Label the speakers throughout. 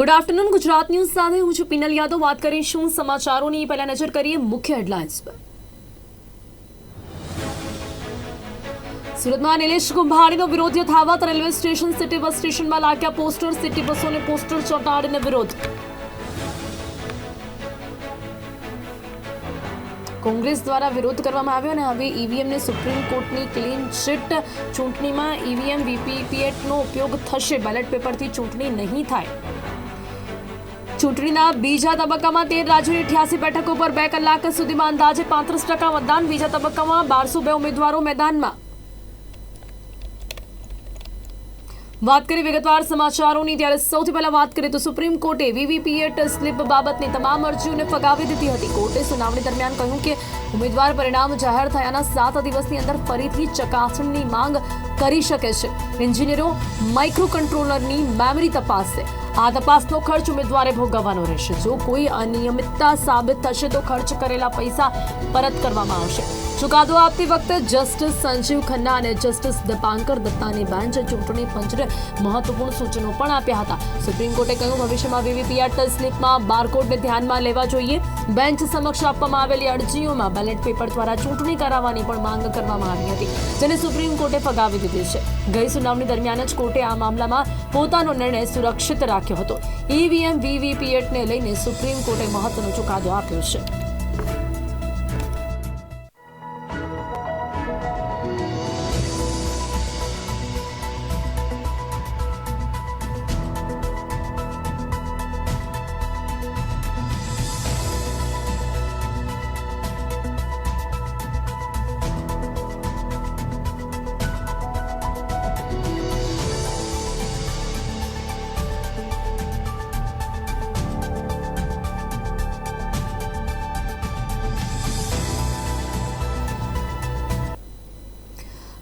Speaker 1: Good afternoon Gujarat news સાથે હું છું પિનલ યાદવ. વાત કરીશું સમાચારોની? પહેલા નજર કરીએ મુખ્ય હેડલાઇન્સ પર. સુરતમાં નિલેશ કુંભાણીનો વિરોધ યથાવત. રેલવે સ્ટેશન સિટી બસ સ્ટેશનમાં લાગ્યા પોસ્ટર. સિટી બસોને પોસ્ટર ચોંટાડીને વિરોધ. કોંગ્રેસ દ્વારા વિરોધ કરવામાં આવ્યો અને હવે ઈવીએમને સુપ્રીમ કોર્ટની ક્લીન ચીટ. ચૂંટણીમાં ઈવીએમ વીપીપીએટનો ઉપયોગ થશે. બેલેટ પેપરથી ચૂંટણી નહીં થાય. ચૂંટણીના બીજા તબક્કામાં તેર રાજ્યોની અઠ્યાસી બેઠકો પર બે કલાક સુધીમાં અંદાજે પાંત્રીસ ટકા મતદાન. બીજા તબક્કામાં બારસો બે ઉમેદવારો મેદાનમાં. વાત કરીએ વિગતવાર સમાચારોની, ત્યારે સૌથી પહેલા વાત કરીએ તો સુપ્રીમ કોર્ટે વીવીપીએટ સ્લીપ બાબતની તમામ અરજીઓને ફગાવી દીધી હતી. કોર્ટે સુનાવણી દરમિયાન કહ્યું કે, ઉમેદવાર પરિણામ જાહેર થયાના સાત દિવસની અંદર ફરીથી ચકાસણીની માંગ કરી શકે છે. એન્જિનિયરો માઇક્રો કંટ્રોલરની મેમરી તપાસશે. આ તપાસનો ખર્ચ ઉમેદવારે ભોગવવાનો રહેશે. જો કોઈ અનિયમિતતા સાબિત થશે તો ખર્ચ કરેલા પૈસા પરત કરવામાં આવશે. ચુકાદો આપતી વખતે જસ્ટિસ સંજીવ ખન્ના અને જસ્ટિસ દીપાંકર દત્તાની બેન્ચે ચૂંટણી પંચને મહત્વપૂર્ણ સૂચનો પણ આપ્યા હતા સુપ્રીમ કોર્ટે કહ્યું ભવિષ્યમાં વીવીપીઆર સ્લીપમાં બારકોડને ધ્યાનમાં લેવા જોઈએ। બેન્ચ સમક્ષ આપવામાં આવેલી અરજીઓમાં બેલેટ પેપર દ્વારા ચૂંટણી કરાવવાની પણ માંગ કરવામાં આવી હતી, જેને સુપ્રીમ કોર્ટે ફગાવી દીધી છે. ગઈ સુનાવણી દરમિયાન જ કોર્ટે આ મામલામાં પોતાનો નિર્ણય સુરક્ષિત રાખ્યો હતો. ઈવીએમ વીવીપીએટને લઈને સુપ્રીમ કોર્ટે મહત્વનો ચુકાદો આપ્યો છે.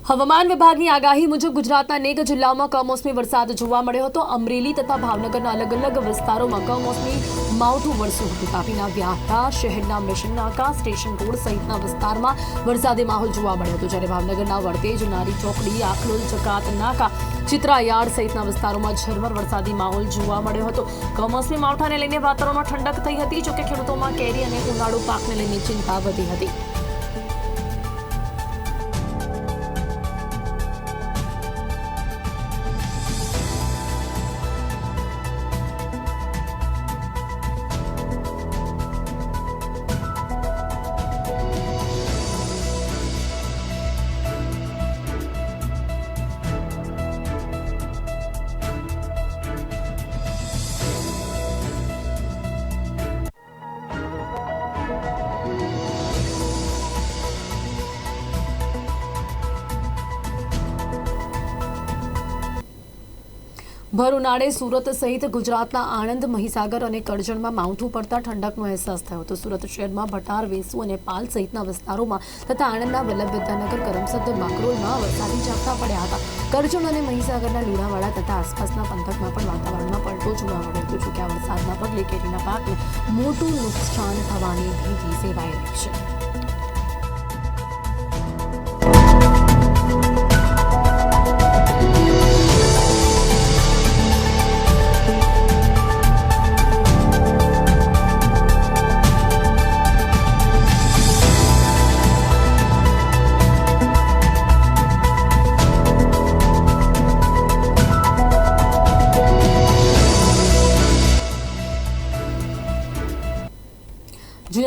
Speaker 1: હવામાન વિભાગની આગાહી મુજબ ગુજરાતના અનેક જિલ્લાઓમાં કમોસમી વરસાદ જોવા મળ્યો હતો. અમરેલી તથા ભાવનગરના અલગ અલગ વિસ્તારોમાં કમોસમી માવઠું વરસ્યું હતું. તાપીના વ્યાહતા શહેરના મિશન નાકા, સ્ટેશન રોડ સહિતના વિસ્તારમાં વરસાદી માહોલ જોવા મળ્યો હતો. જ્યારે ભાવનગરના વડતેજ, નારી ચોકડી, આખલોલ ચકાત નાકા ચિત્રાયાર્ડ સહિતના વિસ્તારોમાં ઝરમર વરસાદી માહોલ જોવા મળ્યો હતો. કમોસમી માવઠાને લઈને વાતાવરણમાં ઠંડક થઈ હતી, જોકે ખેડૂતોમાં કેરી અને ઉનાળુ પાકને લઈને ચિંતા વધી હતી. ભર ઉનાળે સુરત સહિત ગુજરાતના આણંદ, મહીસાગર અને કરજણમાં માવઠું પડતા ઠંડકનો અહેસાસ થયો હતો. સુરત શહેરમાં ભટાર, વેસુ અને પાલ સહિતના વિસ્તારોમાં તથા આણંદના વલ્લભ વિદ્યાનગર કરમસદ માકરોલમાં વરસાદી ઝાપટા પડ્યા હતા. કરજણ અને મહીસાગરના લુણાવાડા તથા આસપાસના પંથકમાં પણ વાતાવરણમાં પલટો જોવા મળ્યો હતો જોકે આ વરસાદના પગલે કેરીના પાકને મોટું નુકસાન થવાની ભીતિ સેવાઈ રહી છે.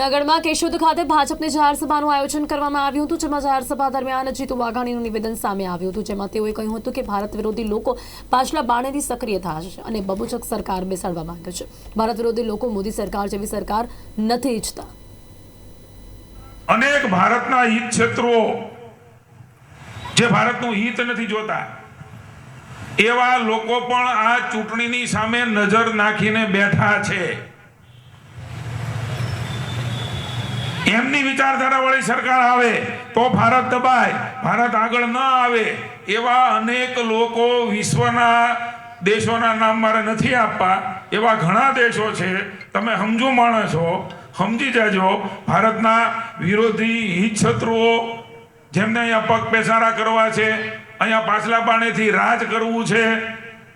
Speaker 1: જૂનાગઢમાં કેશોદ ખાતે ભાજપની જાહેરસભાનું આયોજન કરવામાં આવ્યું હતું, જેમાં જાહેરસભા દરમિયાન જીતુ વાઘાણીનું નિવેદન સામે આવ્યું હતું, જેમાં તેઓએ કહ્યું હતું કે ભારત વિરોધી લોકો પાછલા બાણેથી સક્રિય થયા છે અને બબુચક સરકાર બેસાડવા માંગે છે. ભારત વિરોધી લોકો મોદી સરકાર જેવી સરકાર નથી ઈચ્છતા.
Speaker 2: અનેક ભારતના હિત ક્ષેત્રો જે ભારતનું હિત નથી જોતા, એવા લોકો પણ આ ચૂંટણીની સામે નજર નાખીને બેઠા છે. એમની વિચારધારા વાળી સરકાર આવે તો ભારત દબાય, ભારત આગળ ન આવે, એવા અનેક લોકો વિશ્વના દેશોના નામ મારે નથી આપવા, એવા ઘણા દેશો છે, તમે સમજો માણસો સમજી જજો, ભારતના વિરોધી હિત શત્રુઓ જેમને અહીંયા પગ પેસારા કરવા છે, અહીંયા પાછલા પાણીથી રાજ કરવું છે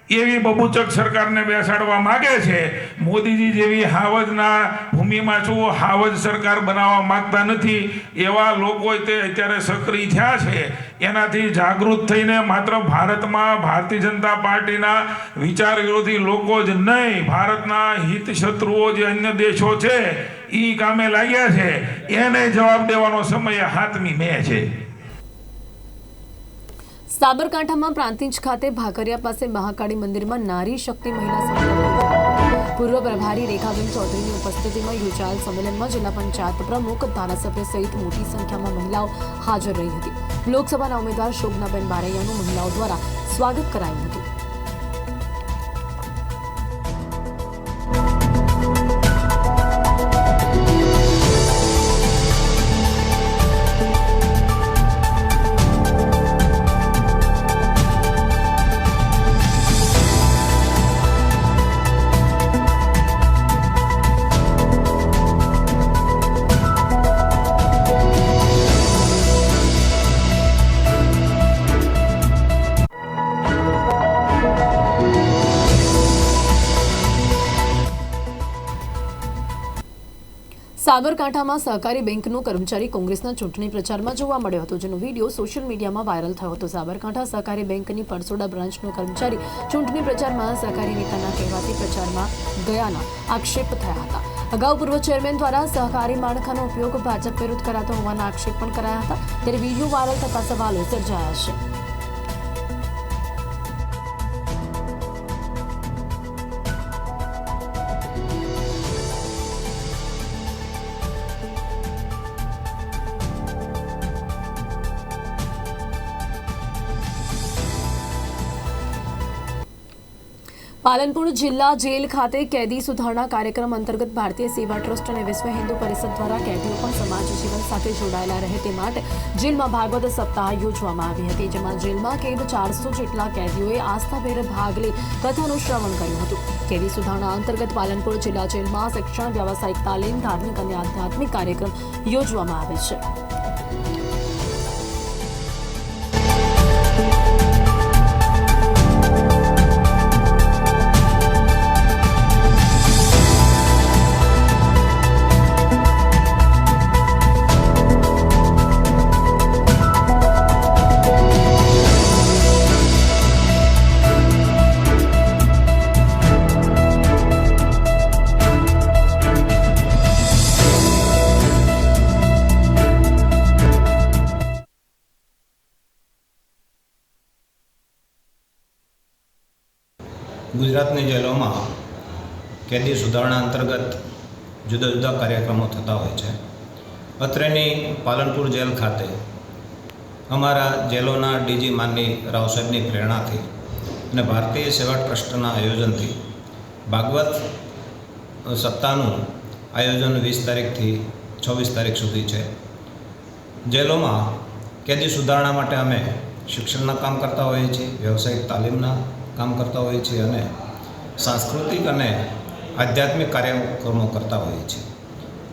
Speaker 2: એવી બબુચક સરકારને બેસાડવા માગે છે. મોદીજી જેવી હાવજના ભૂમિમાં છું હાવજ સરકાર બનાવવા માગતા નથી. એવા લોકો તે અત્યારે સક્રિય થયા છે. એનાથી જાગૃત થઈને માત્ર ભારતમાં ભારતીય જનતા પાર્ટીના વિચાર વિરોધી લોકો જ નહીં, ભારતના હિત શત્રુઓ જે અન્ય દેશો છે એ કામે લાગ્યા છે. એને જવાબ દેવાનો સમય હાથમી મેં છે.
Speaker 1: સાબરકાંઠામાં પ્રાંતિજ ખાતે ભાકરિયા પાસે મહાકાળી મંદિરમાં નારી શક્તિ મહિલા સંમેલન. પૂર્વ પ્રભારી રેખાબેન ચૌધરીની ઉપસ્થિતિમાં યોજાયેલ સંમેલનમાં જિલ્લા પંચાયત પ્રમુખ, ધારાસભ્ય સહિત મોટી સંખ્યામાં મહિલાઓ હાજર રહી હતી. લોકસભાના ઉમેદવાર શોભનાબેન બારૈયાનું મહિલાઓ દ્વારા સ્વાગત કરાયું હતું. સાબરકાંઠામાં સહકારી બેંકનો કર્મચારી કોંગ્રેસના ચૂંટણી પ્રચારમાં જોવા મળ્યો હતો, જેનો વીડિયો સોશિયલ મીડિયામાં વાયરલ થયો હતો. સાબરકાંઠા સહકારી બેંકની પરસોડા બ્રાન્ચનો કર્મચારી ચૂંટણી પ્રચારમાં સહકારી નેતાના કહેવાથી પ્રચારમાં ગયાના આક્ષેપ થયા હતા. અગાઉ પૂર્વ ચેરમેન દ્વારા સહકારી માળખાનો ઉપયોગ ભાજપ વિરુદ્ધ કરાતો હોવાના આક્ષેપ પણ કરાયા હતા. ત્યારે વીડિયો વાયરલ થતા સવાલો સર્જાયા છે. પાલનપુર જિલ્લા જેલ ખાતે કેદી સુધારણા કાર્યક્રમ અંતર્ગત ભારતીય સેવા ટ્રસ્ટ અને વિશ્વ હિન્દુ પરિષદ દ્વારા કેદીઓ પણ સમાજ જીવન સાથે જોડાયેલા રહે તે માટે જેલમાં ભાગવત સપ્તાહ યોજવામાં આવી હતી, જેમાં જેલમાં કેદ ચારસો જેટલા કેદીઓએ આસ્થાભેર ભાગ લઈ કથાનું શ્રવણ કર્યું હતું. કેદી સુધારણા અંતર્ગત પાલનપુર જિલ્લા જેલમાં શિક્ષણ, વ્યાવસાયિક તાલીમ, ધાર્મિક અને આધ્યાત્મિક કાર્યક્રમ યોજવામાં આવે છે.
Speaker 3: ગુજરાતની જેલોમાં કેદી સુધારણા અંતર્ગત જુદા જુદા કાર્યક્રમો થતા હોય છે. અત્રેની પાલનપુર જેલ ખાતે અમારા જેલોના ડીજી માનની રાવ સાહેબની પ્રેરણાથી અને ભારતીય સેવા ટ્રસ્ટના આયોજનથી ભાગવત સપ્તાહનું આયોજન વીસ તારીખથી છવ્વીસ તારીખ સુધી છે. જેલોમાં કેદી સુધારણા માટે અમે શિક્ષણના કામ કરતા હોઈએ છીએ, વ્યવસાયિક તાલીમના કામ કરતા હોઈએ છીએ અને સાંસ્કૃતિક અને આધ્યાત્મિક કાર્યક્રમો કરતા હોઈએ છીએ.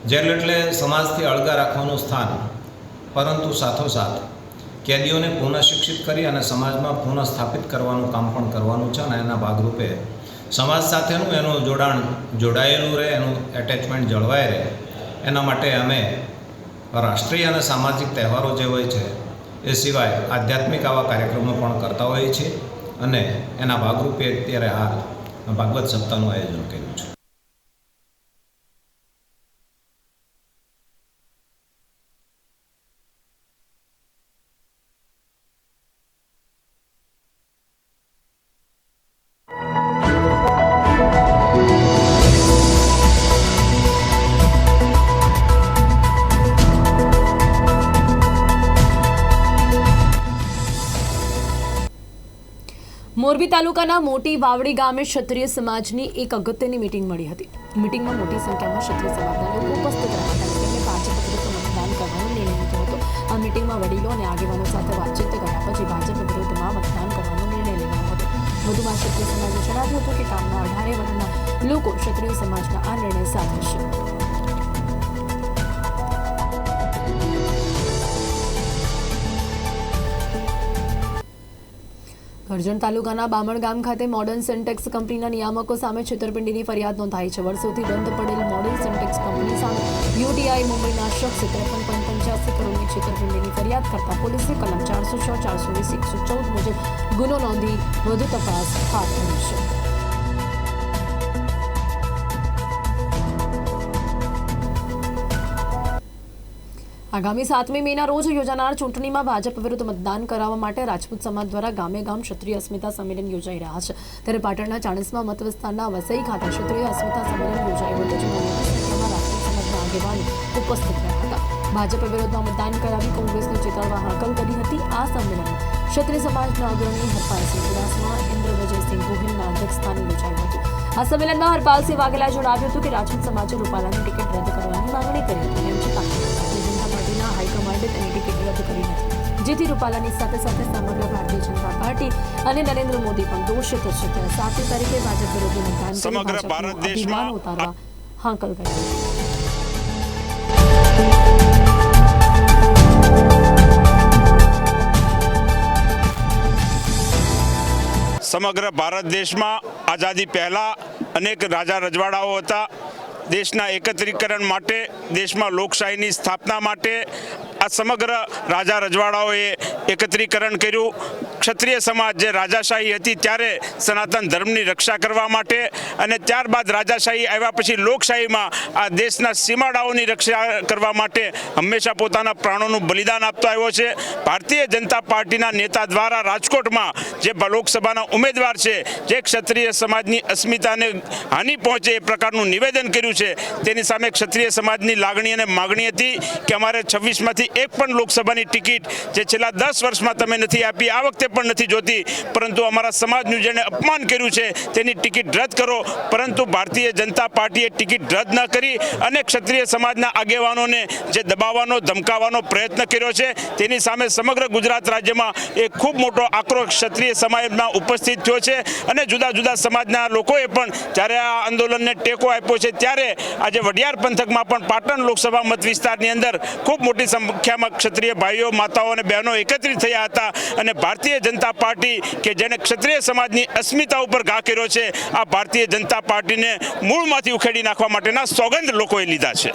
Speaker 3: જેલ એટલે સમાજથી અળગા રાખવાનું સ્થાન, પરંતુ સાથોસાથ કેદીઓને પુનઃ શિક્ષિત કરી અને સમાજમાં પુનઃ સ્થાપિત કરવાનું કામ પણ કરવાનું છે અને એના ભાગરૂપે સમાજ સાથેનું એનું જોડાણ જોડાયેલું રહે, એનું એટેચમેન્ટ જળવાય રહે. એના માટે અમે રાષ્ટ્રીય અને સામાજિક તહેવારો જે હોય છે, એ સિવાય આધ્યાત્મિક આવા કાર્યક્રમો પણ કરતા હોઈએ છીએ અને એના ભાગરૂપે અત્યારે હાલ ભાગવત સપ્તાહનું આયોજન કર્યું છે.
Speaker 1: મોરબી તાલુકાના મોટી વાવડી ગામે ક્ષત્રિય સમાજની એક અગત્યની મિટિંગ મળી હતી. મીટિંગમાં મોટી સંખ્યામાં ક્ષત્રિય સમાજના લોકો ઉપસ્થિત રહ્યા હતા. તેમને કરવાનો નિર્ણય લીધો હતો. આ મીટિંગમાં વડીલો અને આગેવાનો સાથે વાતચીત કર્યા પછી ભાજપ વિરુદ્ધમાં મતદાન કરવાનો નિર્ણય લેવાયો હતો. વધુમાં ક્ષત્રિય સમાજે જણાવ્યું હતું કે ગામના અઢારે વર્ગના લોકો ક્ષત્રિય સમાજના આ નિર્ણય સાથે છે. કરજણ તાલુકાના બામણ ગામ ખાતે મોડર્ન સિન્ટેક્સ કંપનીના નિયામકો સામે છેતરપિંડીની ફરિયાદ નોંધાઈ છે. વર્ષોથી બંધ પડેલ મોડર્ન સિન્ટેક્સ કંપની સામે યુટીઆઈ મુંબઈના શખ્સે ત્રેપન પોઈન્ટ પંચ્યાસી કરોડની છેતરપિંડીની ફરિયાદ કરતા પોલીસે કલમ ચારસો છ, ચારસો વીસ, એકસો ચૌદ મુજબ ગુનો નોંધી વધુ તપાસ હાથ ધરી છે. આગામી સાતમી મેના રોજ યોજાનાર ચૂંટણીમાં ભાજપ વિરુદ્ધ મતદાન કરાવવા માટે રાજપૂત સમાજ દ્વારા ગામે ગામ ક્ષત્રિય અસ્મિતા સંમેલન યોજાઈ રહ્યા છે. ત્યારે પાટણના ચાણસમાં મત વિસ્તારના વસઈ ખાતે ક્ષત્રિય અસ્મિતા સંમેલન યોજાયું હતું. રાજપૂત ઉપસ્થિત હતા. ભાજપ વિરુદ્ધમાં મતદાન કરાવી કોંગ્રેસને ચેતવવા હાકલ કરી હતી આ સંમેલન. ક્ષત્રિય સમાજના અગ્રણી હરપાલસિંહ ચુડાસમા ઇન્દ્ર વિજયસિંહ ગોહિલના અધ્યક્ષસ્થાને યોજાયું હતું. આ સંમેલનમાં હરપાલસિંહ વાઘેલાએ જણાવ્યું હતું કે રાજપૂત સમાજે રૂપાલાની ટિકિટ રદ કરવાની માંગણી કરી હતી. તેમ છતાં રદ કરી નથી જેથી રૂપાલાની સાથે સાથે સમગ્ર ભારતીય જનતા પાર્ટી અને નરેન્દ્ર મોદી પણ દોષિત છે કે સાથે તરીકે ભાજપ વિરોધી મતદાન
Speaker 4: સમગ્ર ભારત દેશમાં
Speaker 1: ઉતારવા હાંકલ કરી
Speaker 4: સમગ્ર ભારત દેશમાં આઝાદી પહેલાં અનેક રાજા રજવાડાઓ હતા. દેશના એકત્રીકરણ માટે દેશમાં લોકશાહીની સ્થાપના માટે આ સમગ્ર રાજા રજવાડાઓએ એકત્રીકરણ કર્યું. ક્ષત્રિય સમાજ જે રાજાશાહી હતી ત્યારે સનાતન ધર્મની રક્ષા કરવા માટે અને ત્યારબાદ રાજાશાહી આવ્યા પછી લોકશાહીમાં આ દેશના સીમાડાઓની રક્ષા કરવા માટે હંમેશા પોતાના પ્રાણોનું બલિદાન આપતો આવ્યો છે. ભારતીય જનતા પાર્ટીના નેતા દ્વારા રાજકોટમાં જે લોકસભાના ઉમેદવાર છે, જે ક્ષત્રિય સમાજની અસ્મિતાને હાનિ પહોંચે એ પ્રકારનું નિવેદન કર્યું છે, તેની સામે ક્ષત્રિય સમાજની લાગણી અને માગણી હતી કે અમારે છવ્વીસમાંથી એક પણ લોકસભાની ટિકિટ જે છેલ્લા દસ વર્ષમાં તમે નથી આપી, આ વખતે પણ નથી જોતી. પરંતુ અમારા સમાજનું જેણે અપમાન કર્યું છે, તેની ટિકિટ રદ કરો. પરંતુ ભારતીય જનતા પાર્ટીએ ટિકિટ રદ ન કરી અને ક્ષત્રિય સમાજના આગેવાનોને જે દબાવવાનો, ધમકાવવાનો પ્રયત્ન કર્યો છે, તેની સામે સમગ્ર ગુજરાત રાજ્યમાં એક ખૂબ મોટો આક્રોશ ક્ષત્રિય સમાજમાં ઉપસ્થિત થયો છે અને જુદા જુદા સમાજના લોકોએ પણ જ્યારે આ આંદોલનને ટેકો આપ્યો છે, ત્યારે આજે વડિયાર પંથકમાં પણ પાટણ લોકસભા મત વિસ્તારની અંદર ખૂબ મોટી સંખ્યામાં ક્ષત્રિય ભાઈઓ, માતાઓ અને બહેનો એકત્રિત થયા હતા અને ભારતીય જનતા પાર્ટી કે જેને ક્ષત્રિય સમાજની અસ્મિતા ઉપર ઘા કર્યો છે, આ ભારતીય જનતા પાર્ટીને મૂળમાંથી ઉખેડી નાખવા માટેના સોગંદ લોકોએ લીધા છે.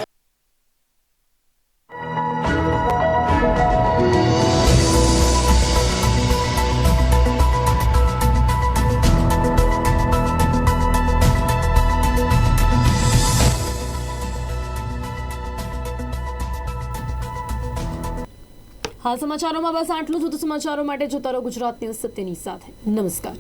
Speaker 1: સમાચારોમાં બસ આટલું જ. તો સમાચારો માટે જોતા રહો ગુજરાત ન્યૂઝ સત્યની સાથે. નમસ્કાર.